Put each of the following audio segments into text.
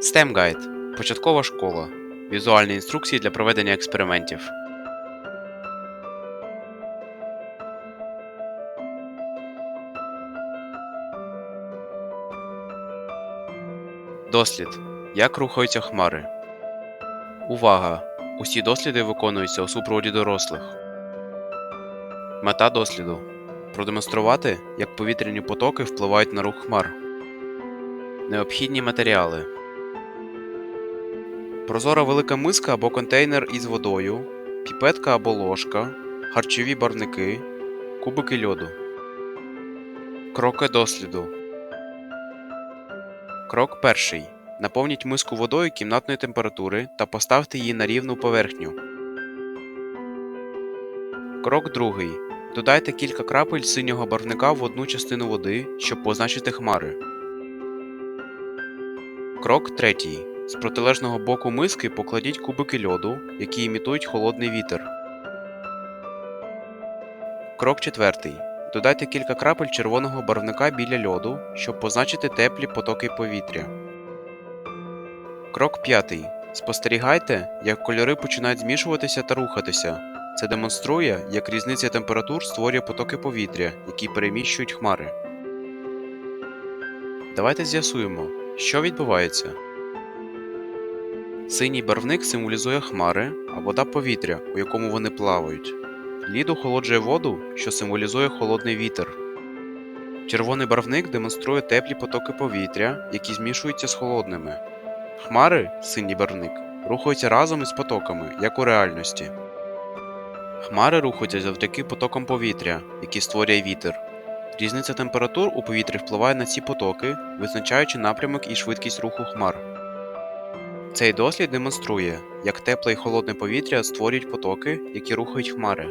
STEM Guide – початкова школа. Візуальні інструкції для проведення експериментів. Дослід. Як рухаються хмари. Увага! Усі досліди виконуються у супроводі дорослих. Мета досліду продемонструвати, як повітряні потоки впливають на рух хмар. Необхідні матеріали. Прозора велика миска або контейнер із водою, піпетка або ложка, харчові барвники, кубики льоду. Кроки досліду. Крок перший. Наповніть миску водою кімнатної температури та поставте її на рівну поверхню. Крок другий. Додайте кілька крапель синього барвника в одну частину води, щоб позначити хмари. Крок третій. З протилежного боку миски покладіть кубики льоду, які імітують холодний вітер. Крок четвертий. Додайте кілька крапель червоного барвника біля льоду, щоб позначити теплі потоки повітря. Крок п'ятий. Спостерігайте, як кольори починають змішуватися та рухатися. Це демонструє, як різниця температур створює потоки повітря, які переміщують хмари. Давайте з'ясуємо, що відбувається. Синій барвник символізує хмари, а вода повітря, у якому вони плавають. Лід охолоджує воду, що символізує холодний вітер. Червоний барвник демонструє теплі потоки повітря, які змішуються з холодними. Хмари, синій барвник, рухаються разом із потоками, як у реальності. Хмари рухаються завдяки потокам повітря, які створює вітер. Різниця температур у повітрі впливає на ці потоки, визначаючи напрямок і швидкість руху хмар. Цей дослід демонструє, як тепле і холодне повітря створюють потоки, які рухають хмари.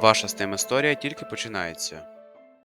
Ваша STEM історія тільки починається.